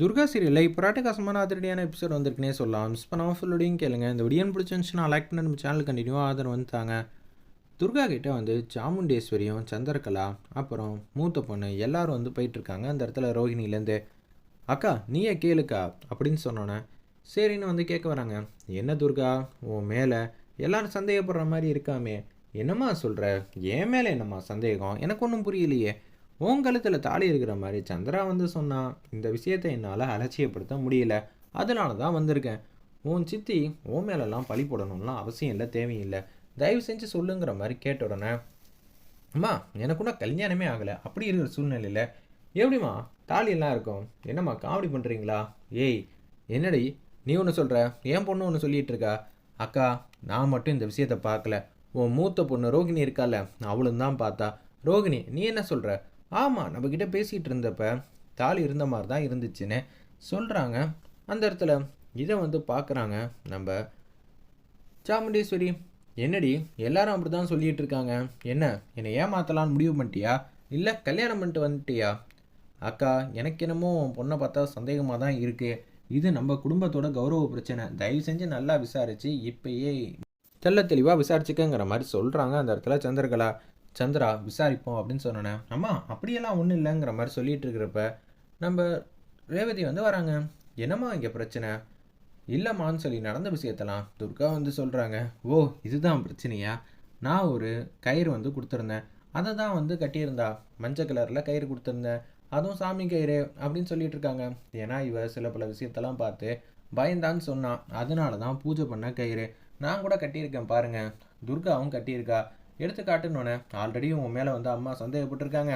துர்கா சீரியலில் இப்போ ராட்டகாசமான அதிரடியான எபிசோட் வந்திருக்குனே சொல்லலாம். மிஸ் பண்ணாமல் ஃபுல்லோடையும் கேளுங்க. இந்த விடியன் பிடிச்சிருந்துச்சுன்னா லைக் பண்ண நம்ம சேனல் கண்டினியூவாக ஆதரவு வந்துட்டாங்க துர்கா கிட்ட வந்து சாமுண்டேஸ்வரியும் சந்திரகலா அப்புறம் மூத்த பொண்ணு எல்லாரும் வந்து போயிட்டுருக்காங்க அந்த இடத்துல ரோஹிணிலேருந்து அக்கா நீயே கேளுக்கா அப்படின்னு சொன்னோன்னே சரின்னு வந்து கேட்க வராங்க. என்ன துர்கா? உன் மேலே எல்லாரும் சந்தேகப்படுற மாதிரி இருக்காமே. என்னம்மா சொல்கிற என் மேலே என்னம்மா சந்தேகம்? எனக்கு ஒன்றும் புரியலையே. உன் கழுத்தில் தாலி இருக்கிற மாதிரி சந்திரா வந்து சொன்னான் இந்த விஷயத்தை என்னால் அலட்சியப்படுத்த முடியல. அதனால தான் வந்திருக்கேன். உன் சித்தி உன் மேலெல்லாம் பழி போடணும்லாம் அவசியம் இல்லை தேவையில்லை. தயவு செஞ்சு சொல்லுங்கிற மாதிரி கேட்ட உடனே அம்மா எனக்கு கல்யாணமே ஆகலை. அப்படி இருக்கிற சூழ்நிலையில் எப்படிம்மா? தாலியெல்லாம் இருக்கும். என்னம்மா காமெடி பண்ணுறீங்களா ஏய் என்னடி? நீ ஒன்று சொல்கிற என் பொண்ணு ஒன்று சொல்லிட்டு இருக்கா? அக்கா நான் மட்டும் இந்த விஷயத்தை பார்க்கல. உன் மூத்த பொண்ணு ரோகிணி இருக்கால அவளும் தான் பார்த்தா. ரோகிணி நீ என்ன சொல்கிற ஆமாம் நம்மக்கிட்ட பேசிகிட்டு இருந்தப்ப தாலி இருந்த மாதிரி தான் இருந்துச்சுன்னு சொல்கிறாங்க அந்த இடத்துல இதை வந்து பார்க்குறாங்க நம்ம சாமுண்டேஸ்வரி. என்னடி எல்லாரும் அப்படி தான் சொல்லிட்டு இருக்காங்க. என்ன என்னை ஏமாத்தலான்னு முடிவு பண்ணிட்டியா? இல்லை கல்யாணம் பண்ணிட்டு வந்துட்டியா? அக்கா எனக்கு என்னமோ பொண்ணை பார்த்தா சந்தேகமாக தான் இருக்குது இது நம்ம குடும்பத்தோட கௌரவ பிரச்சனை. தயவு செஞ்சு நல்லா விசாரித்து இப்பயே தெள்ள தெளிவாக விசாரிச்சுக்கங்கிற மாதிரி சொல்கிறாங்க அந்த இடத்துல சந்திரகலா. சந்திரா விசாரிப்போம் அப்படின்னு சொன்னோன்னே அம்மா அப்படியெல்லாம் ஒன்றும் இல்லைங்கிற மாதிரி சொல்லிட்டு இருக்கிறப்ப நம்ம ரேவதி வந்து வராங்க. என்னம்மா இங்கே பிரச்சனை? இல்லைம்மான்னு சொல்லி நடந்த விஷயத்தெல்லாம் துர்கா வந்து சொல்கிறாங்க ஓ இதுதான் பிரச்சனையா? நான் ஒரு கயிறு வந்து கொடுத்துருந்தேன். அதை தான் வந்து கட்டியிருந்தா. மஞ்சள் கலரில் கயிறு கொடுத்துருந்தேன். அதுவும் சாமி கயிறு அப்படின்னு சொல்லிட்டு இருக்காங்க. ஏன்னா இவ சில பல விஷயத்தெல்லாம் பார்த்து பயந்தான்னு சொன்னான் அதனால தான் பூஜை பண்ண கயிறு. நான் கூட கட்டியிருக்கேன் பாருங்கள் துர்காவும் கட்டியிருக்கா. எடுத்து காட்டுனோன்னே ஆல்ரெடி உன் மேலே வந்து அம்மா சந்தேகப்பட்டிருக்காங்க.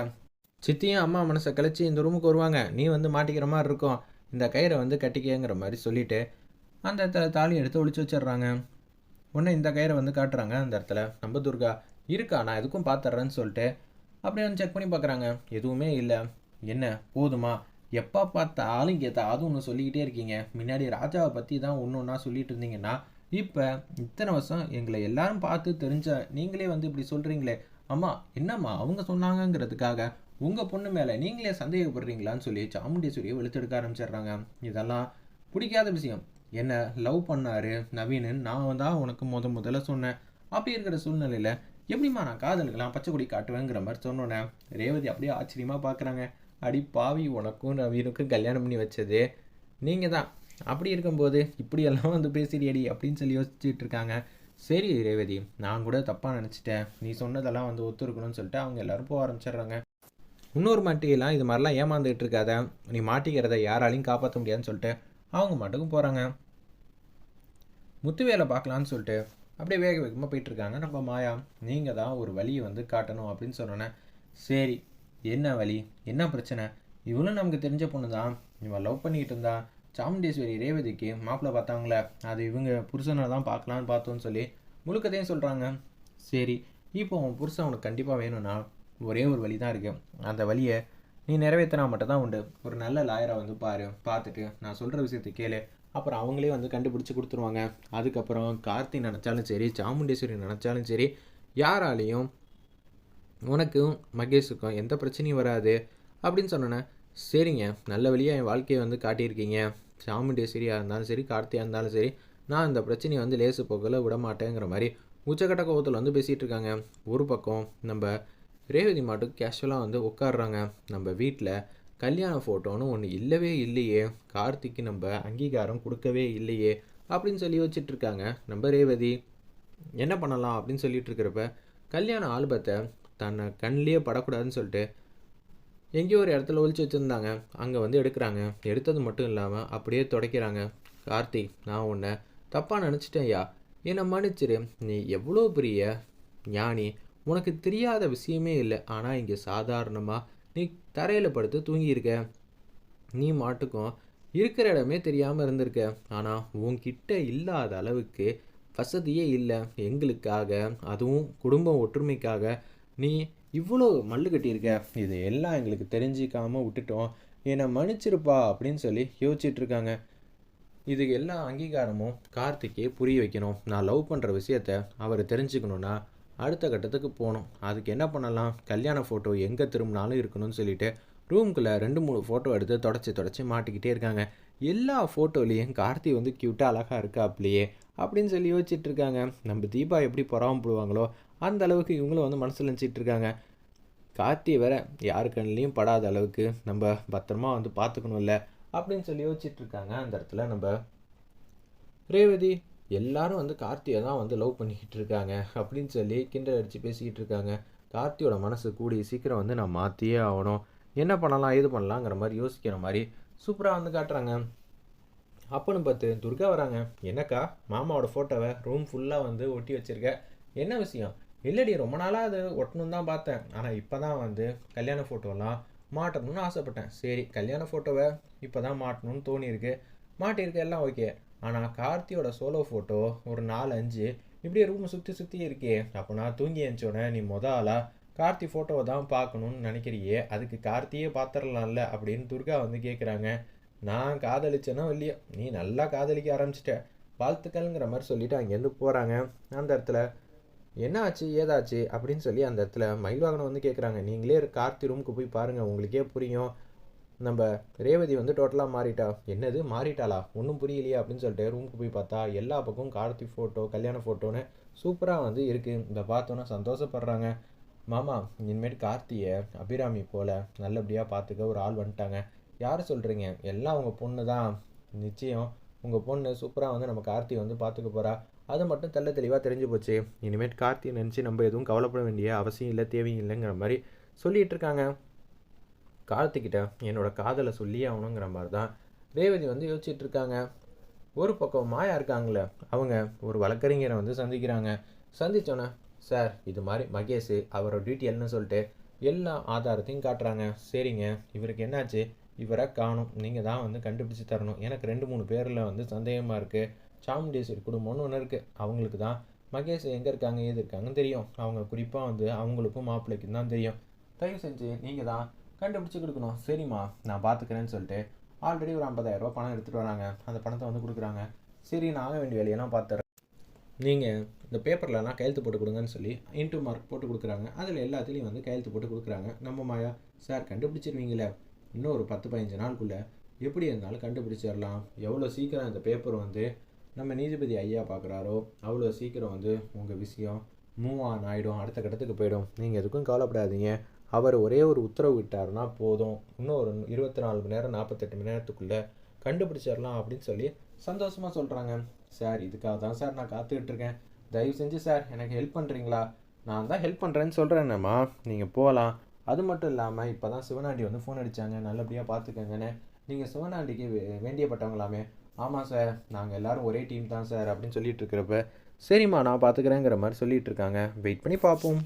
சித்தியும் அம்மா மனசை கழிச்சு இந்த ரூமுக்கு வருவாங்க. நீ வந்து மாட்டிக்கிற மாதிரி இருக்கும். இந்த கயிறை வந்து கட்டிக்கங்கிற மாதிரி சொல்லிட்டு அந்த தாலி எடுத்து ஒழிச்சு வச்சிடுறாங்க. உடனே இந்த கயிறை வந்து காட்டுறாங்க அந்த இடத்துல. நம்ம துர்கா இருக்கா? நான் எதுக்கும் பார்த்துட்றேன்னு சொல்லிட்டு அப்படியே வந்து செக் பண்ணி பார்க்குறாங்க எதுவுமே இல்லை. என்ன? போதுமா? எப்போ பார்த்தாலும் ஏதாவது ஒன்று சொல்லிக்கிட்டே இருக்கீங்க. முன்னாடி ராஜாவை பற்றி தான் ஒன்று ஒன்றா சொல்லிட்டு இருந்தீங்கன்னா இப்போ இத்தனை வருஷம் எங்களை எல்லாரும் பார்த்து தெரிஞ்ச நீங்களே வந்து இப்படி சொல்கிறீங்களே அம்மா என்னம்மா அவங்க சொன்னாங்கங்கிறதுக்காக உங்கள் பொண்ணு மேலே நீங்களே சந்தேகப்படுறீங்களான்னு சொல்லி சாமுண்டீஸ்வரியை வெளுத்தெடுக்க ஆரம்பிச்சிடுறாங்க. இதெல்லாம் பிடிக்காத விஷயம். என்னை லவ் பண்ணாரு? நவீனு நான் தான் உனக்கு முத முதல்ல சொன்னேன். அப்படி இருக்கிற சூழ்நிலையில் எப்படிம்மா நான் காதலுக்கெல்லாம் பச்சை கொடி காட்டுவேங்கிற மாதிரி சொன்னோன்னே ரேவதி அப்படியே ஆச்சரியமாக பார்க்குறாங்க அடி பாவி உனக்கும் நவீனுக்கும் கல்யாணம் பண்ணி வச்சது நீங்கள் தான் அப்படி இருக்கும்போது இப்படியெல்லாம் வந்து பேசுறியடி அப்படின்னு சொல்லி யோசிச்சுட்டு இருக்காங்க சரி ரேவதி நான் கூட தப்பாக நினச்சிட்டேன். நீ சொன்னதெல்லாம் வந்து ஒத்துருக்கணும்னு சொல்லிட்டு அவங்க எல்லாரும் போக ஆரம்பிச்சிடுறாங்க. இன்னொரு மாட்டியெல்லாம் இது மாதிரிலாம் ஏமாந்துட்டு இருக்காத நீ மாட்டிக்கிறத யாராலையும் காப்பாற்ற முடியாதுன்னு சொல்லிட்டு அவங்க மாட்டுக்கும் போகிறாங்க முத்து வேலை பார்க்கலான்னு சொல்லிட்டு அப்படியே வேக வேகமாக போயிட்டுருக்காங்க நம்ம மாயா நீங்கள் தான் ஒரு வழியை வந்து காட்டணும் அப்படின்னு சொன்னோன்னே சரி என்ன வழி? என்ன பிரச்சனை? இவளும் நமக்கு தெரிஞ்ச பொண்ணு தான் இவன் லவ் பண்ணிக்கிட்டு இருந்தான் சாமுண்டேஸ்வரி ரேவதிக்கு மாப்பிள்ளை பார்த்தாங்களே அது இவங்க புருஷனை தான் பார்க்கலான்னு பார்த்தோன்னு சொல்லி முழுக்கதையும் சொல்கிறாங்க சரி இப்போ உன் புருஷன் உனக்கு கண்டிப்பாக வேணும்னா ஒரே ஒரு வழி தான் இருக்குது அந்த வழியை நீ நிறைவேற்றினா மட்டும் தான் உண்டு. ஒரு நல்ல லாயரை வந்து பாரு பார்த்துட்டு நான் சொல்கிற விஷயத்தை கேளு. அப்புறம் அவங்களே வந்து கண்டுபிடிச்சி கொடுத்துருவாங்க. அதுக்கப்புறம் கார்த்தி நினச்சாலும் சரி சாமுண்டேஸ்வரி நினச்சாலும் சரி யாராலையும் உனக்கும் மகேஷுக்கும் எந்த பிரச்சனையும் வராது அப்படின்னு சொன்னோன்னே சரிங்க. நல்ல வழியாக என் வாழ்க்கையை வந்து காட்டியிருக்கீங்க. சாமுண்டேஸ்வரியாக இருந்தாலும் சரி கார்த்தியாக இருந்தாலும் சரி நான் இந்த பிரச்சனையை வந்து லேசு போகல விடமாட்டேங்கிற மாதிரி உச்சக்கட்ட கோபத்தில் வந்து பேசிகிட்டு இருக்காங்க. ஒரு பக்கம் நம்ம ரேவதி மாட்டுக்கு கேஷுவலாக வந்து உட்காடுறாங்க நம்ம வீட்டில் கல்யாண ஃபோட்டோன்னு ஒன்று இல்லவே இல்லையே. கார்த்திக்கு நம்ம அங்கீகாரம் கொடுக்கவே இல்லையே அப்படின்னு சொல்லி வச்சிட்டு இருக்காங்க. நம்ம ரேவதி என்ன பண்ணலாம் அப்படின்னு சொல்லிட்டு இருக்கிறப்ப கல்யாண ஆல்பத்தை தன்னை கண்ணிலேயே படக்கூடாதுன்னு சொல்லிட்டு எங்கேயோ ஒரு இடத்துல ஒழிச்சு வச்சுருந்தாங்க. அங்கே வந்து எடுக்கிறாங்க. எடுத்தது மட்டும் இல்லாமல் அப்படியே துடைக்கிறாங்க. கார்த்திக் நான் உன்னை தப்பாக நினச்சிட்டேன் ஐயா. என்னை மன்னிச்சிரு. நீ எவ்வளோ பெரிய ஞானி. உனக்கு தெரியாத விஷயமே இல்லை. ஆனால் இங்கே சாதாரணமாக நீ தரையில் படுத்து தூங்கியிருக்க. நீ மாட்டுக்கும் இருக்கிற இடமே தெரியாமல் இருந்திருக்க. ஆனால் உன்கிட்ட இல்லாத அளவுக்கு வசதியே இல்லை. எங்களுக்காக அதுவும் குடும்பம் ஒற்றுமைக்காக நீ இவ்வளோ மல்லு கட்டியிருக்க? இது எல்லாம் எங்களுக்கு தெரிஞ்சிக்காமல் விட்டுட்டோம். என்னை மன்னிச்சிருப்பா அப்படின்னு சொல்லி யோசிச்சிட்ருக்காங்க. இதுக்கு இது எல்லா அங்கீகாரமும் கார்த்திக்கே புரிய வைக்கணும். நான் லவ் பண்ணுற விஷயத்த அவர் தெரிஞ்சுக்கணுன்னா அடுத்த கட்டத்துக்கு போகணும். அதுக்கு என்ன பண்ணலாம்? கல்யாண ஃபோட்டோ எங்கே திரும்பினாலும் இருக்கணும்னு சொல்லிட்டு ரூம்குள்ளே ரெண்டு மூணு ஃபோட்டோ எடுத்து தொடச்சி தொடச்சி மாட்டிக்கிட்டே இருக்காங்க. எல்லா ஃபோட்டோலேயும் கார்த்தி வந்து க்யூட்டாக அழகாக இருக்கா அப்படியே அப்படின்னு சொல்லி யோசிச்சுட்டு இருக்காங்க நம்ம தீபா எப்படி பொறாமப்படுவாங்களோ அந்த அளவுக்கு இவங்களும் வந்து மனசில் நினச்சிட்டு இருக்காங்க கார்த்தி வேற யாரு கண்ணிலையும் படாத அளவுக்கு நம்ம பத்திரமா வந்து பார்த்துக்கணும்ல அப்படின்னு சொல்லி யோசிச்சுட்டு இருக்காங்க அந்த இடத்துல நம்ம ரேவதி எல்லாரும் வந்து கார்த்தியை தான் வந்து லவ் பண்ணிக்கிட்டு இருக்காங்க அப்படின்னு சொல்லி கிண்டல் அடித்து பேசிக்கிட்டு இருக்காங்க கார்த்தியோட மனசு கூடி சீக்கிரம் வந்து நான் மாற்றியே ஆகணும். என்ன பண்ணலாம் இது பண்ணலாங்கிற மாதிரி யோசிக்கிற மாதிரி சூப்பராக வந்து காட்டுறாங்க. அப்போன்னு பார்த்து துர்கா வராங்க. என்னக்கா? மாமாவோட ஃபோட்டோவை ரூம் ஃபுல்லாக வந்து ஒட்டி வச்சுருக்க. என்ன விஷயம்? இல்லடி ரொம்ப நாளாக அது ஒட்டணும் தான் பார்த்தேன். ஆனால் இப்போ தான் வந்து கல்யாண ஃபோட்டோலாம் மாட்டணும்னு ஆசைப்பட்டேன். சரி கல்யாண ஃபோட்டோவை இப்போ தான் மாட்டணும்னு தோணியிருக்கு. மாட்டியிருக்கு எல்லாம் ஓகே ஆனால் கார்த்தியோட சோலோ ஃபோட்டோ ஒரு நாலு அஞ்சு இப்படியே ரூம் சுற்றி சுற்றி இருக்கே. அப்போ நான் தூங்கி எழுந்தோடனே நீ மொத ஆளாக கார்த்தி ஃபோட்டோவை தான் பார்க்கணும்னு நினைக்கிறியே? அதுக்கு கார்த்தியே பார்த்துடலாம்ல? அப்படின்னு துர்கா வந்து கேட்குறாங்க நான் காதலிச்சேனோ இல்லையோ நீ நல்லா காதலிக்க ஆரம்பிச்சிட்ட. வாழ்த்துக்கள்ங்கிற மாதிரி சொல்லிட்டு அங்கேருந்து போகிறாங்க அந்த இடத்துல என்ன ஆச்சு? ஏதாச்சு? அப்படின்னு சொல்லி அந்த இடத்துல மயில்வாகனம் வந்து கேட்குறாங்க நீங்களே கார்த்தி ரூமுக்கு போய் பாருங்கள் உங்களுக்கே புரியும். நம்ம ரேவதி வந்து டோட்டலாக மாறிட்டா. என்னது? மாறிட்டாளா? ஒன்றும் புரியலையே அப்படின்னு சொல்லிட்டு ரூமுக்கு போய் பார்த்தா எல்லா பக்கமும் கார்த்தி ஃபோட்டோ கல்யாண ஃபோட்டோன்னு சூப்பராக வந்து இருக்குது இந்த பார்த்தோன்னா சந்தோஷப்படுறாங்க. மாமா இனிமேட்டு கார்த்தியை அபிராமி போல் நல்லபடியாக பார்த்துக்க ஒரு ஆள் வந்துட்டாங்க. யார் சொல்கிறீங்க எல்லாம் உங்கள் பொண்ணு தான். நிச்சயம். உங்கள் பொண்ணு சூப்பராக வந்து நம்ம கார்த்தி வந்து பார்த்துக்க போகிறா அது மட்டும் தெள்ள தெளிவாக தெரிஞ்சு போச்சு. இனிமேல் கார்த்தியை நினச்சி நம்ம எதுவும் கவலைப்பட வேண்டிய அவசியம் இல்லை தேவையும் இல்லைங்கிற மாதிரி சொல்லிகிட்டு இருக்காங்க. கார்த்திக்கிட்ட என்னோடய காதலை சொல்லி ஆகணுங்கிற மாதிரி தான் ரேவதி வந்து யோசிச்சுட்டு இருக்காங்க. ஒரு பக்கம் மாயா இருக்காங்களே அவங்க ஒரு வழக்கறிஞரை வந்து சந்திக்கிறாங்க. சந்திச்சோன்னே சார் இது மாதிரி மகேஷ் அவரோட டீட்டெயில்னு சொல்லிட்டு எல்லா ஆதாரத்தையும் காட்டுறாங்க. சரிங்க இவருக்கு என்னாச்சு? இவரை காணும். நீங்கள் தான் வந்து கண்டுபிடிச்சி தரணும். எனக்கு ரெண்டு மூணு பேரில் வந்து சந்தேகமாக இருக்குது சாமுண்டேஸ்வரி குடும்பம்னு ஒன்று இருக்குது அவங்களுக்கு தான். மகேஷ் எங்கே இருக்காங்க ஏது இருக்காங்கன்னு தெரியும். அவங்க குறிப்பாக வந்து அவங்களுக்கும் மாப்பிள்ளைக்கும் தான் தெரியும். தயவு செஞ்சு நீங்கள் தான் கண்டுபிடிச்சி கொடுக்கணும். சரிம்மா நான் பார்த்துக்கிறேன்னு சொல்லிட்டு ஆல்ரெடி ஒரு ஐம்பதாயிரரூபா பணம் எடுத்துகிட்டு வராங்க. அந்த பணத்தை வந்து கொடுக்குறாங்க. சரி நான் ஆக வேண்டிய வேலையெல்லாம் பார்த்துறேன் நீங்கள் இந்த பேப்பர்லலாம் கையெழுத்து போட்டு கொடுங்கன்னு சொல்லி இன்டூ மார்க் போட்டு கொடுக்குறாங்க. அதில் எல்லாத்துலேயும் வந்து கையெழுத்து போட்டு கொடுக்குறாங்க. நம்ம மாயா சார் கண்டுபிடிச்சிருவீங்களே. இன்னும் ஒரு பத்து பதினஞ்சு நாளுக்குள்ளே எப்படி இருந்தாலும் கண்டுபிடிச்சிடலாம். எவ்வளோ சீக்கிரம் இந்த பேப்பர் வந்து நம்ம நீதிபதி ஐயா பார்க்குறாரோ அவ்வளோ சீக்கிரம் வந்து உங்கள் விஷயம் மூவ் ஆன் ஆகிடும் அடுத்த கட்டத்துக்கு போயிடும். நீங்கள் எதுக்கும் கவலைப்படாதீங்க. அவர் ஒரே ஒரு உத்தரவு விட்டார்னா போதும். இன்னும் ஒரு இருபத்தி நாலு மணி நேரம் நாற்பத்தெட்டு மணி நேரத்துக்குள்ளே கண்டுபிடிச்சிடலாம் அப்படின்னு சொல்லி சந்தோஷமாக சொல்கிறாங்க சார் இதுக்காக தான் சார் நான் காத்துக்கிட்டு இருக்கேன். தயவு செஞ்சு சார் எனக்கு ஹெல்ப் பண்ணுறீங்களா நான் தான் ஹெல்ப் பண்ணுறேன்னு சொல்கிறேன்னம்மா நீங்கள் போகலாம் அது மட்டும் இல்லாமல் இப்போ தான் சிவனாண்டி வந்து ஃபோன் அடித்தாங்க நல்லபடியாக பார்த்துக்கங்கன்னு நீங்கள் சிவனாண்டிக்கு வே- வேண்டியப்பட்டவங்களாமே. ஆமாம் சார் நாங்கள் எல்லோரும் ஒரே டீம் தான் சார் அப்படின்னு சொல்லிட்டு இருக்கிறப்ப சரிம்மா நான் பார்த்துக்கிறேங்கிற மாதிரி சொல்லிட்டு இருக்காங்க. வெயிட் பண்ணி பார்ப்போம்.